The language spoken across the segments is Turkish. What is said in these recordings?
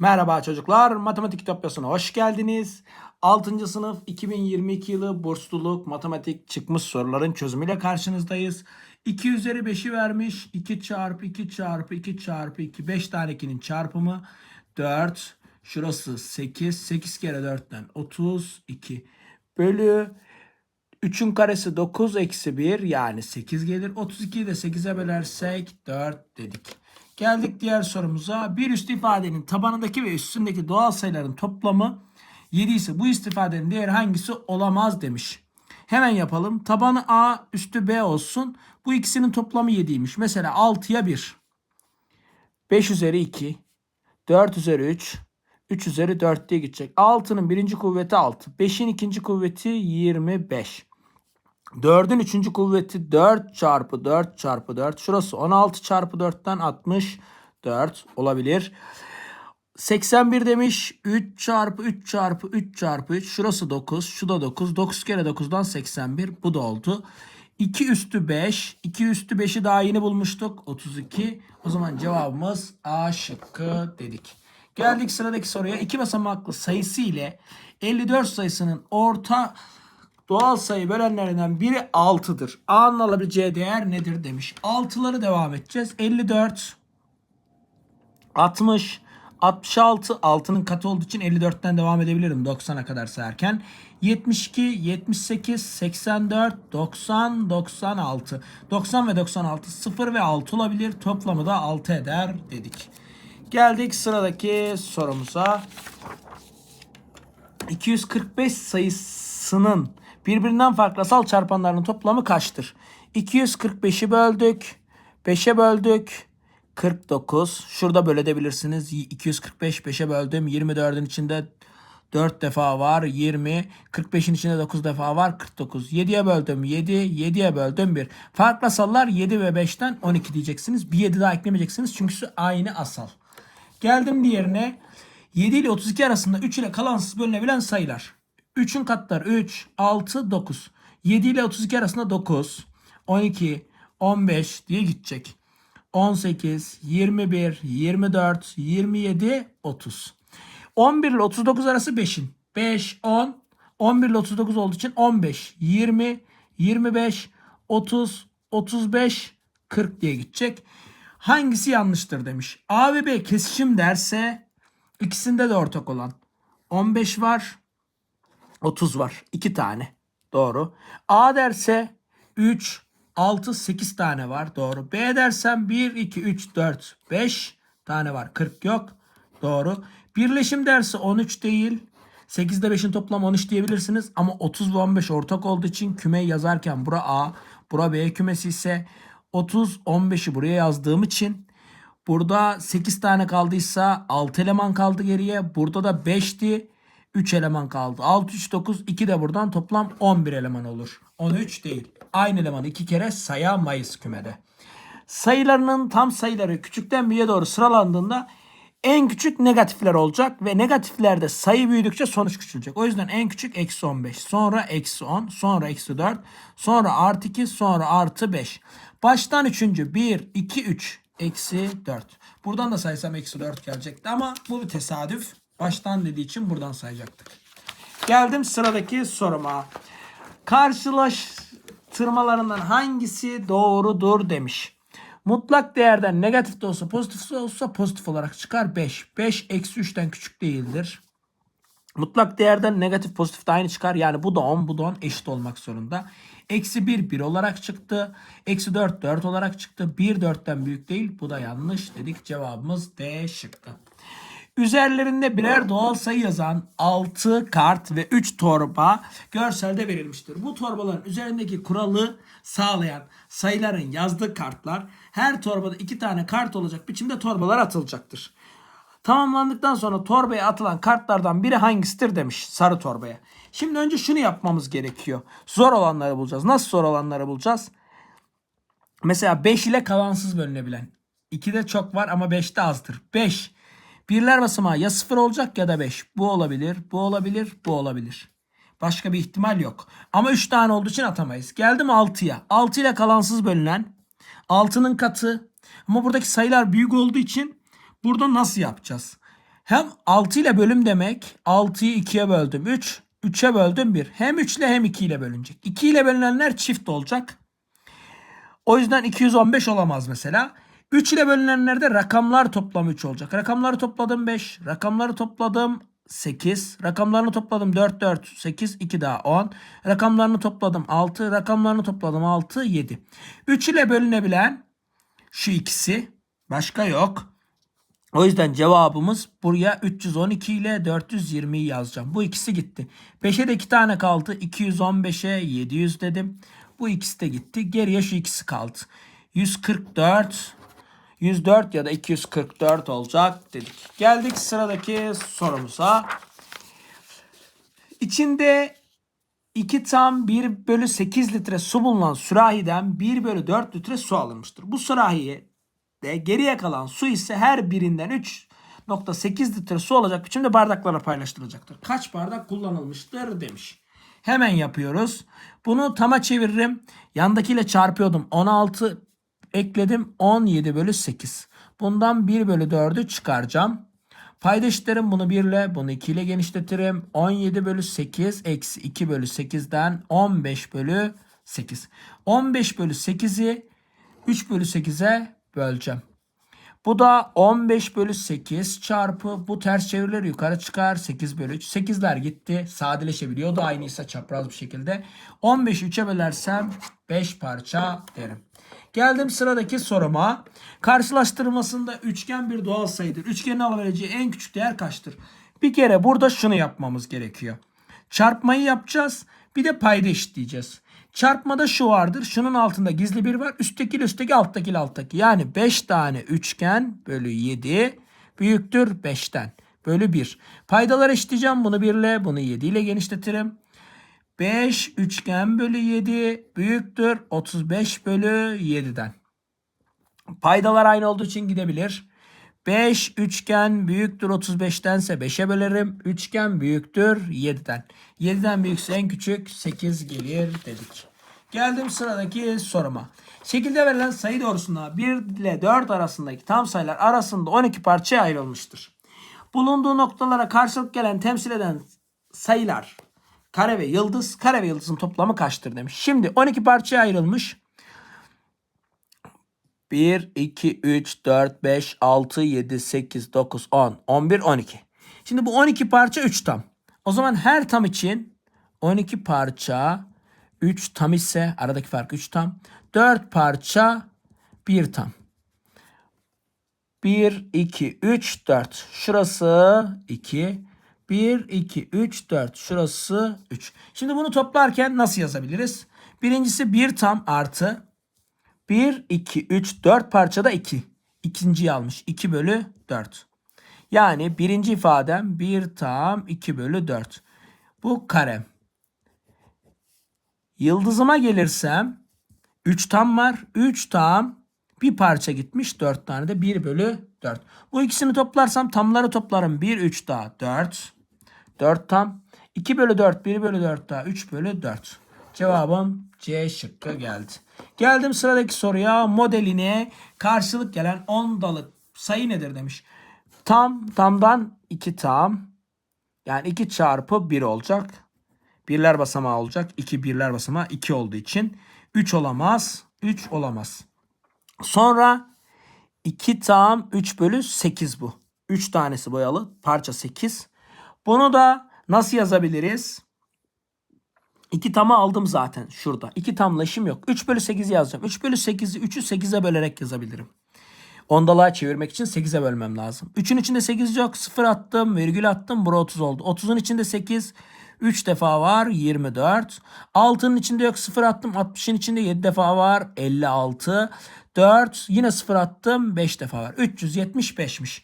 Merhaba çocuklar, Matematik Kitapyası'na hoş geldiniz. 6. sınıf 2022 yılı bursluluk matematik çıkmış soruların çözümüyle karşınızdayız. 2 üzeri 5'i vermiş. 2 çarpı 2 çarpı 2 çarpı 2. 5 tane 2'nin çarpımı 4. Şurası 8. 8 kere 4'ten 32. Bölü 3'ün karesi 9 eksi 1 yani 8 gelir. 32'yi de 8'e bölersek 4 dedik. Geldik diğer sorumuza. Bir üst ifadenin tabanındaki ve üstündeki doğal sayıların toplamı 7 ise bu üst ifadenin değeri hangisi olamaz demiş. Hemen yapalım. Tabanı A üstü B olsun. Bu ikisinin toplamı 7'ymiş. Mesela 6'ya 1. 5 üzeri 2. 4 üzeri 3. 3 üzeri 4 diye gidecek. 6'nın birinci kuvveti 6. 5'in ikinci kuvveti 25. 4'ün üçüncü kuvveti 4 çarpı 4 çarpı 4. Şurası 16 çarpı 4'ten 64 olabilir. 81 demiş. 3 çarpı 3 çarpı 3 çarpı 3. Şurası 9. Şu da 9. 9 kere 9'dan 81. Bu da oldu. 2 üstü 5. 2 üstü 5'i daha yeni bulmuştuk. 32. O zaman cevabımız A şıkkı dedik. Geldik sıradaki soruya. 2 basamaklı sayısı ile 54 sayısının orta doğal sayı bölenlerinden biri 6'dır. A'nın alabileceği değer nedir demiş. 6'ları devam edeceğiz. 54, 60, 66, 6'nın katı olduğu için 54'ten devam edebilirim 90'a kadar sayarken. 72, 78, 84, 90, 96. 90 ve 96 0 ve 6 olabilir. Toplamı da 6 eder dedik. Geldik sıradaki sorumuza. 245 sayısının birbirinden farklı asal çarpanlarının toplamı kaçtır? 245'i böldük. 5'e böldük. 49. Şurada bölebilirsiniz. 245 5'e böldüm. 24'ün içinde 4 defa var. 20. 45'in içinde 9 defa var. 49. 7'ye böldüm. 7. 7'ye böldüm 1. Farklı asallar 7 ve 5'ten 12 diyeceksiniz. Bir 7 daha eklemeyeceksiniz. Çünkü aynı asal. Geldim diğerine. 7 ile 32 arasında 3 ile kalansız bölünebilen sayılar. 3'ün katları 3, 6, 9. 7 ile 32 arasında 9, 12, 15 diye gidecek. 18, 21, 24, 27, 30. 11 ile 39 arası 5'in. 5, 10, 11 ile 39 olduğu için 15, 20, 25, 30, 35, 40 diye gidecek. Hangisi yanlıştır demiş. A ve B kesişim derse ikisinde de ortak olan 15 var, 30 var. 2 tane. Doğru. A derse 3, 6, 8 tane var. Doğru. B dersem 1, 2, 3, 4, 5 tane var. 40 yok. Doğru. Birleşim dersi 13 değil. 8 ile 5'in toplamı 13 diyebilirsiniz. Ama 30 ve 15 ortak olduğu için küme yazarken bura A, bura B kümesi ise 30, 15'i buraya yazdığım için burada 8 tane kaldıysa 6 eleman kaldı geriye. Burada da 5'ti. 3 eleman kaldı. 6, 3, 9, 2 de buradan toplam 11 eleman olur. 13 değil. Aynı elemanı iki kere sayamayız kümede. Sayılarının tam sayıları küçükten büyüğe doğru sıralandığında en küçük negatifler olacak ve negatiflerde sayı büyüdükçe sonuç küçülecek. O yüzden en küçük eksi 15, sonra eksi 10, sonra eksi 4, sonra artı 2, sonra artı 5. Baştan üçüncü 1, 2, 3, eksi 4. Buradan da saysam eksi 4 gelecekti ama bu bir tesadüf. Baştan dediği için buradan sayacaktık. Geldim sıradaki soruma. Karşılaştırmalarından hangisi doğrudur demiş. Mutlak değerden negatif de olsa pozitif de olsa pozitif olarak çıkar 5. 5 eksi 3'ten küçük değildir. Mutlak değerden negatif pozitif de aynı çıkar. Yani bu da 10 bu da 10 eşit olmak zorunda. Eksi 1 1 olarak çıktı. Eksi 4 4 olarak çıktı. 1 4'ten büyük değil. Bu da yanlış dedik. Cevabımız D şıkkı. Üzerlerinde birer doğal sayı yazan 6 kart ve 3 torba görselde verilmiştir. Bu torbaların üzerindeki kuralı sağlayan sayıların yazdığı kartlar her torbada 2 tane kart olacak biçimde torbalar atılacaktır. Tamamlandıktan sonra torbaya atılan kartlardan biri hangisidir demiş sarı torbaya. Şimdi önce şunu yapmamız gerekiyor. Zor olanları bulacağız. Nasıl zor olanları bulacağız? Mesela 5 ile kalansız bölünebilen. 2'de çok var ama 5'te azdır. 5. Birler basamağı ya 0 olacak ya da 5. Bu olabilir, bu olabilir, bu olabilir. Başka bir ihtimal yok. Ama 3 tane olduğu için atamayız. Geldim 6'ya. 6 ile kalansız bölünen 6'nın katı. Ama buradaki sayılar büyük olduğu için burada nasıl yapacağız? Hem 6 ile bölüm demek 6'yı 2'ye böldüm 3. 3'e böldüm 1. Hem 3 ile hem 2 ile bölünecek. 2 ile bölünenler çift olacak. O yüzden 215 olamaz mesela. 3 ile bölünenlerde rakamlar toplamı 3 olacak. Rakamları topladım 5. Rakamları topladım 8. Rakamlarını topladım 4, 4, 8, 2 daha 10. Rakamlarını topladım 6. Rakamlarını topladım 6, 7. 3 ile bölünebilen şu ikisi. Başka yok. O yüzden cevabımız buraya 312 ile 420'yi yazacağım. Bu ikisi gitti. 5'e de 2 tane kaldı. 215'e 700 dedim. Bu ikisi de gitti. Geriye şu ikisi kaldı. 144 104 ya da 244 olacak dedik. Geldik sıradaki sorumuza. İçinde 2 tam 1 bölü 8 litre su bulunan sürahiden 1 bölü 4 litre su alınmıştır. Bu sürahiye de geriye kalan su ise her birinden 3.8 litre su olacak biçimde bardaklara paylaştırılacaktır. Kaç bardak kullanılmıştır demiş. Hemen yapıyoruz. Bunu tama çeviririm. Yandakiyle çarpıyordum. 16 ekledim. 17 bölü 8. Bundan 1 bölü 4'ü çıkaracağım. Payda eşitlerim bunu 1 ile bunu 2 ile genişletirim. 17 bölü 8 eksi 2 bölü 8'den 15 bölü 8. 15 bölü 8'i 3 bölü 8'e böleceğim. Bu da 15 bölü 8 çarpı bu ters çevirilir yukarı çıkar 8 bölü 3. 8'ler gitti sadeleşebiliyor da aynıysa çapraz bir şekilde. 15'i 3'e bölersem 5 parça derim. Geldim sıradaki soruma. Karşılaştırmasında üçgen bir doğal sayıdır. Üçgenin alabileceği en küçük değer kaçtır? Bir kere burada şunu yapmamız gerekiyor. Çarpmayı yapacağız. Bir de payda eşitleyeceğiz. Çarpmada şu vardır. Şunun altında gizli bir var. Üstteki üstteki alttaki alttaki. Yani 5 tane üçgen bölü 7 büyüktür 5'ten. Bölü 1. Paydalar eşitleyeceğim. Bunu 1 ile bunu 7 ile genişletirim. 5 üçgen bölü 7 büyüktür 35 bölü 7'den. Paydalar aynı olduğu için gidebilir. 5 üçgen büyüktür 35'tense 5'e bölerim. Üçgen büyüktür 7'den. 7'den büyükse en küçük 8 gelir dedik. Geldim sıradaki soruma. Şekilde verilen sayı doğrusunda 1 ile 4 arasındaki tam sayılar arasında 12 parçaya ayrılmıştır. Bulunduğu noktalara karşılık gelen temsil eden sayılar kare ve yıldız, kare ve yıldızın toplamı kaçtır demiş. Şimdi 12 parçaya ayrılmış. 1, 2, 3, 4, 5, 6, 7, 8, 9, 10, 11, 12. Şimdi bu 12 parça 3 tam. O zaman her tam için 12 parça 3 tam ise aradaki fark 3 tam. 4 parça 1 tam. 1, 2, 3, 4. Şurası 2. 1, 2, 3, 4. Şurası 3. Şimdi bunu toplarken nasıl yazabiliriz? Birincisi 1 tam artı 1, 2, 3, 4 parçada 2. İkinciyi almış. 2 bölü 4. Yani birinci ifadem 1 tam 2 bölü 4. Bu karem. Yıldızıma gelirsem 3 tam var. 3 tam bir parça gitmiş. 4 tane de 1 bölü 4. Bu ikisini toplarsam tamları toplarım. 1, 3 daha 4. 4 tam. 2 bölü 4, 1 bölü 4 daha 3 bölü 4. Cevabım C şıkkı geldi. Geldim sıradaki soruya. Modeline karşılık gelen ondalık sayı nedir demiş. Tam, tamdan 2 tam. Yani 2 çarpı 1 olacak. Birler basamağı olacak. 2 birler basamağı 2 olduğu için. 3 olamaz. 3 olamaz. Sonra 2 tam 3 bölü 8 bu. 3 tanesi boyalı. Parça 8. Bunu da nasıl yazabiliriz? 2 tamı aldım zaten şurada. 2 tamla işim yok. 3 bölü 8'i yazacağım. 3 bölü 8'i 3'ü 8'e bölerek yazabilirim. Ondalığa çevirmek için 8'e bölmem lazım. 3'ün içinde 8 yok. 0 attım. Virgül attım. Bura 30 oldu. 30'un içinde 8. 3 defa var. 24. 6'nın içinde yok. 0 attım. 60'ın içinde 7 defa var. 56. 4. Yine 0 attım. 5 defa var. 375'miş.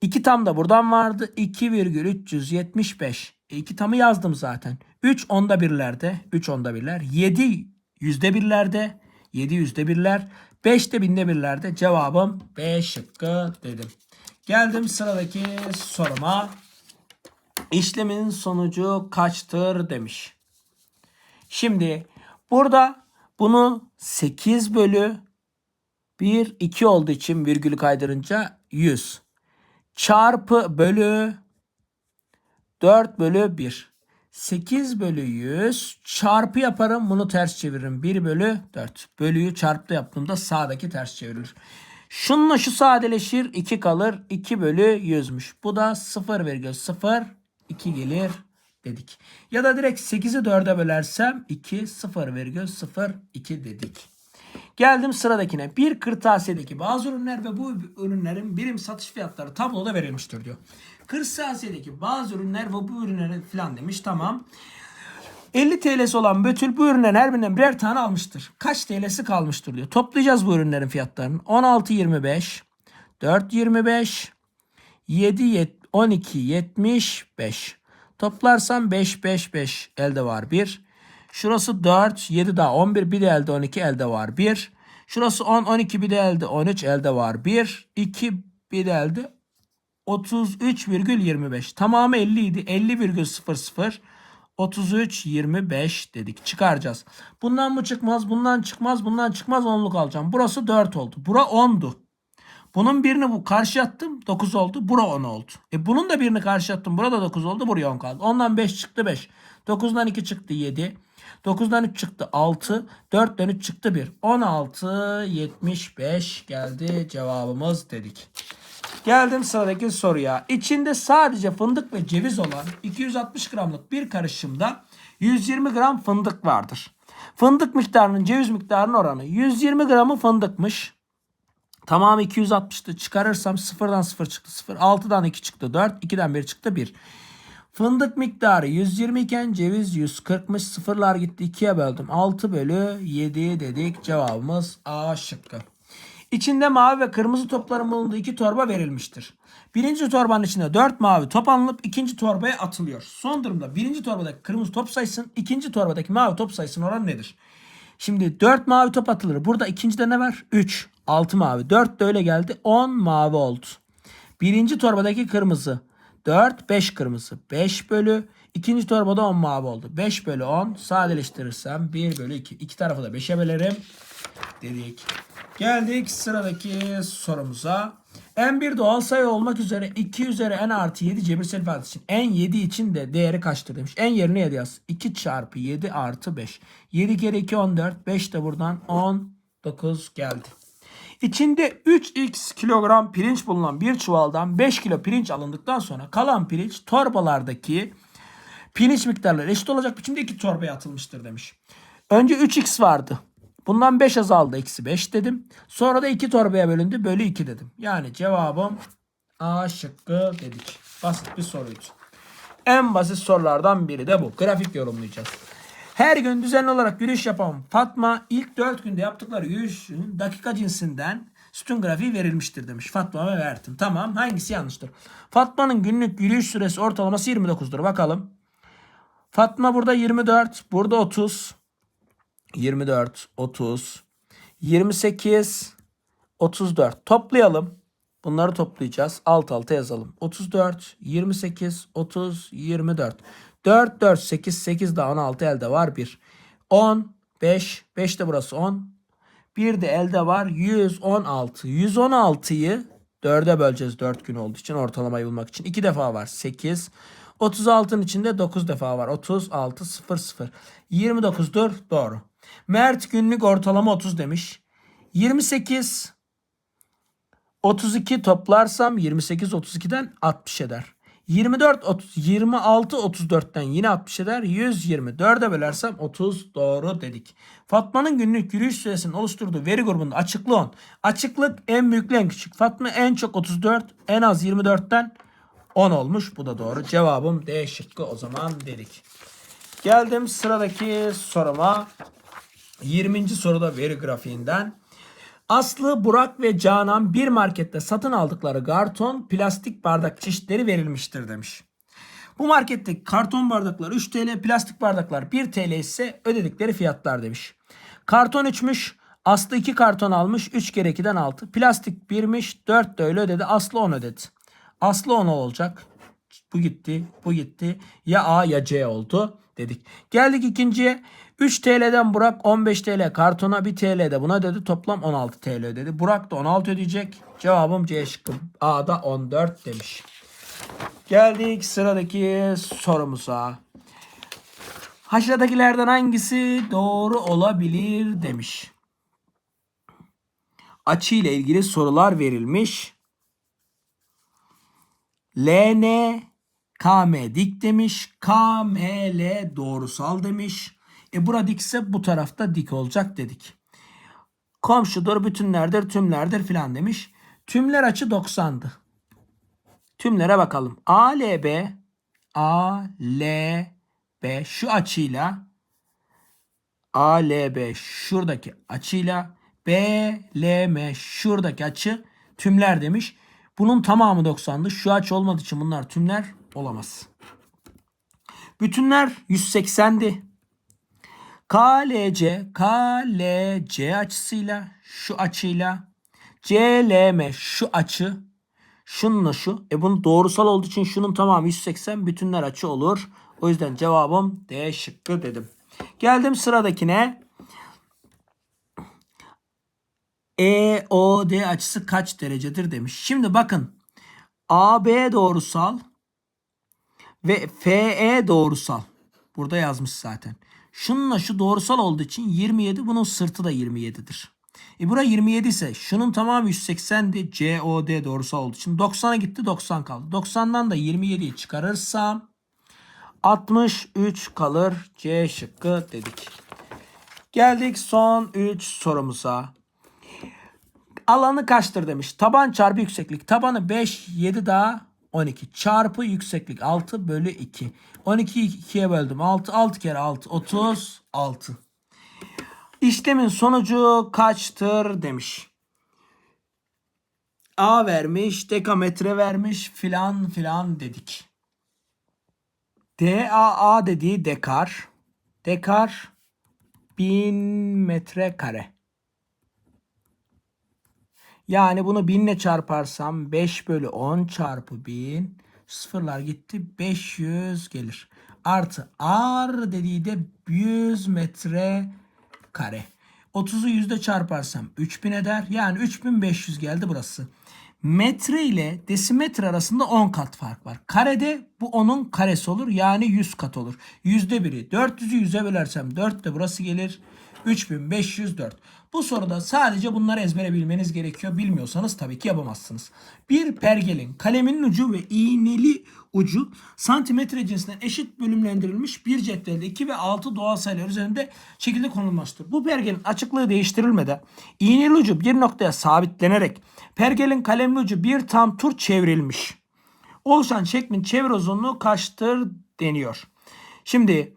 2 tam da buradan vardı. 2,375. E 2 tamı yazdım zaten. 3 onda birlerde. 3 onda birler. 7 yüzde birlerde. 7 yüzde birler. 5 de binde birlerde. Cevabım B şıkkı dedim. Geldim sıradaki soruma. İşlemin sonucu kaçtır demiş. Şimdi burada bunu 8 bölü 1 2 olduğu için virgülü kaydırınca 100 çarpı bölü 4 bölü 1. 8 bölü 100 çarpı yaparım bunu ters çeviririm. 1 bölü 4. Bölüyü çarpı yaptığımda sağdaki ters çevrilir. Şununla şu sadeleşir 2 kalır 2 bölü 100'müş. Bu da 0,0 2 gelir dedik. Ya da direkt 8'i 4'e bölersem 2 0,02 dedik. Geldim sıradakine. Bir kırtasiyedeki bazı ürünler ve bu ürünlerin birim satış fiyatları tabloda verilmiştir diyor. Kırtasiyedeki bazı ürünler ve bu ürünlerin filan demiş. Tamam. 50 TL'si olan Betül bu ürünlerin her birinden birer tane almıştır. Kaç TL'si kalmıştır diyor. Toplayacağız bu ürünlerin fiyatlarını. 16.25, 4.25, 7, 12, 75. Toplarsam 5, 5, 5 elde var 1. Şurası 4, 7 daha 11, bir de elde 12 elde var 1. Şurası 10, 12 bir de elde 13 elde var 1. 2 bir de elde 33,25. Tamamı 50 idi. 50,00 33 25 dedik. Çıkaracağız. Bundan mı çıkmaz? Bundan çıkmaz. Bundan çıkmaz. 10'luk alacağım. Burası 4 oldu. Bura 10'du. Bunun birini bu karşı attım 9 oldu. Bura 10 oldu. E bunun da birini karşı attım. Burada 9 oldu. Buraya 10 kaldı. Ondan 5 çıktı 5. 9'dan 2 çıktı 7. 9'dan 3 çıktı 6. 4'ten 3 çıktı 1. 16 75 geldi cevabımız dedik. Geldim sıradaki soruya. İçinde sadece fındık ve ceviz olan 260 gramlık bir karışımda 120 gram fındık vardır. Fındık miktarının ceviz miktarının oranı 120 gramı fındıkmış. Tamamı 260'tı. Çıkarırsam 0'dan 0 çıktı 0. 6'dan 2 çıktı 4. 2'den 1 çıktı 1. Fındık miktarı 120 iken ceviz 140'mış. Sıfırlar gitti 2'ye böldüm. 6 bölü 7 dedik. Cevabımız A şıkkı. İçinde mavi ve kırmızı topların bulunduğu iki torba verilmiştir. Birinci torbanın içinde 4 mavi top alınıp ikinci torbaya atılıyor. Son durumda birinci torbadaki kırmızı top sayısının ikinci torbadaki mavi top sayısının oranı nedir? Şimdi 4 mavi top atılır. Burada ikincide ne var? 3. 6 mavi. 4 de öyle geldi. 10 mavi oldu. Birinci torbadaki kırmızı. 4, 5 kırmızı. 5 bölü. ikinci torbada 10 mavi oldu. 5 bölü 10 sadeleştirirsem 1 bölü 2. İki tarafı da 5'e bölerim. Dedik. Geldik sıradaki sorumuza. En1 doğal sayı olmak üzere 2 üzeri n artı 7 cebirsel ifadesi için en 7 için de değeri kaçtır demiş. En yerine 7 yaz. 2 çarpı 7 artı 5. 7 kere 2 14. 5 de buradan 19 geldi. İçinde 3x kilogram pirinç bulunan bir çuvaldan 5 kilo pirinç alındıktan sonra kalan pirinç torbalardaki pirinç miktarları eşit olacak biçimde iki torbaya atılmıştır demiş. Önce 3x vardı. Bundan 5 azaldı. Eksi 5 dedim. Sonra da 2 torbaya bölündü. Bölü 2 dedim. Yani cevabım A şıkkı dedik. Basit bir soruydu. En basit sorulardan biri de bu. Grafik yorumlayacağız. Her gün düzenli olarak yürüyüş yapan Fatma ilk 4 günde yaptıkları yürüyüşün dakika cinsinden sütun grafiği verilmiştir demiş. Fatma ve verdim. Tamam hangisi yanlıştır? Fatma'nın günlük yürüyüş süresi ortalaması 29'dur. Bakalım. Fatma burada 24. Burada 30. 24, 30, 28, 34. Toplayalım. Bunları toplayacağız. Alt alta yazalım. 34, 28, 30, 24. 4, 4, 8, 8 daha 16 elde var 1. 10, 5, 5 de burası 10. 1 de elde var 116. 116'yı 4'e böleceğiz 4 gün olduğu için ortalamayı bulmak için. 2 defa var 8. 36'nın içinde 9 defa var. 36, 0, 0. 29'dur doğru. Mert günlük ortalama 30 demiş. 28 32 toplarsam 28 32'den 60 eder. 24 30 26 34'ten yine 60 eder. 120 4'e bölersem 30 doğru dedik. Fatma'nın günlük yürüyüş süresinin oluşturduğu veri grubunda açıklı 10. Açıklık en büyükle en küçük. Fatma en çok 34 en az 24'ten 10 olmuş. Bu da doğru. Cevabım D şıkkı o zaman dedik. Geldim sıradaki soruma. 20. soruda veri grafiğinden. Aslı, Burak ve Canan bir markette satın aldıkları karton plastik bardak çeşitleri verilmiştir demiş. Bu marketteki karton bardaklar 3 TL, plastik bardaklar 1 TL ise ödedikleri fiyatlar demiş. Karton 3'müş. Aslı 2 karton almış. 3 kere 2'den 6. Plastik 1'miş. 4 de öyle ödedi. Aslı 10 ödedi. Aslı 10 olacak. Bu gitti. Bu gitti. Ya A ya C oldu. dedik. Geldik ikinciye. 3 TL'den Burak 15 TL kartona 1 TL de buna dedi. Toplam 16 TL ödedi. Burak da 16 ödeyecek. Cevabım C şıkkı. A'da 14 demiş. Geldik sıradaki sorumuza. Aşağıdakilerden hangisi doğru olabilir demiş. Açı ile ilgili sorular verilmiş. LN KM dik demiş. KML doğrusal demiş. E bura dikse bu tarafta dik olacak dedik. Komşudur, bütünlerdir, tümlerdir filan demiş. Tümler açı 90'dı. Tümlere bakalım. ALB ALB şu açıyla ALB şuradaki açıyla BLM şuradaki açı tümler demiş. Bunun tamamı 90'dı. Şu açı olmadığı için bunlar tümler olamaz. Bütünler 180'di. KLC, KLC açısıyla şu açıyla CLM şu açı şununla şu. E bunun doğrusal olduğu için şunun tamamı 180 bütünler açı olur. O yüzden cevabım D şıkkı dedim. Geldim sıradakine. EOD açısı kaç derecedir demiş. Şimdi bakın AB doğrusal ve FE doğrusal. Burada yazmış zaten. Şununla şu doğrusal olduğu için 27 bunun sırtı da 27'dir. E bura 27 ise şunun tamamı 180'di. COD doğrusal olduğu için 90'a gitti 90 kaldı. 90'dan da 27'yi çıkarırsam 63 kalır. C şıkkı dedik. Geldik son 3 sorumuza. Alanı kaçtır demiş. Taban çarpı yükseklik. Tabanı 5, 7 daha 12. Çarpı yükseklik 6 bölü 2. 12'yi 2'ye böldüm. 6, 6 kere 6, 36. İşlemin sonucu kaçtır demiş. A vermiş, dekametre vermiş filan filan dedik. DAA dediği dekar. Dekar 1000 metrekare. Yani bunu 1000 ile çarparsam 5 bölü 10 çarpı 1000 sıfırlar gitti 500 gelir. Artı R dediği de 100 metre kare. 30'u yüzde çarparsam 3000 eder. Yani 3500 geldi burası. Metre ile desimetre arasında 10 kat fark var. Karede bu 10'un karesi olur. Yani 100 kat olur. Yüzde biri. 400'ü 100'e bölersem 4 de burası gelir. 3504. Bu soruda sadece bunları ezbere bilmeniz gerekiyor. Bilmiyorsanız tabii ki yapamazsınız. Bir pergelin kaleminin ucu ve iğneli ucu santimetre cinsinden eşit bölümlendirilmiş bir cetvelde 2 ve 6 doğal sayılar üzerinde şekilde konulmuştur. Bu pergelin açıklığı değiştirilmeden iğneli ucu bir noktaya sabitlenerek pergelin kalemli ucu bir tam tur çevrilmiş. Oluşan şeklin çevre uzunluğu kaçtır deniyor. Şimdi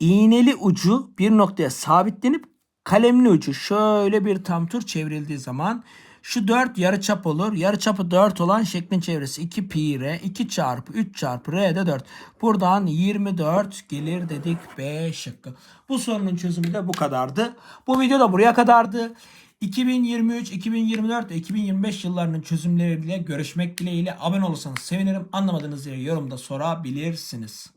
iğneli ucu bir noktaya sabitlenip kalemli ucu şöyle bir tam tur çevrildiği zaman şu 4 yarıçap olur. Yarıçapı 4 olan şeklin çevresi 2 pi r 2 çarpı 3 çarpı r de 4. Buradan 24 gelir dedik B şıkkı. Bu sorunun çözümü de bu kadardı. Bu video da buraya kadardı. 2023, 2024 ve 2025 yıllarının çözümleriyle görüşmek dileğiyle abone olursanız sevinirim. Anlamadığınız yeri yorumda sorabilirsiniz.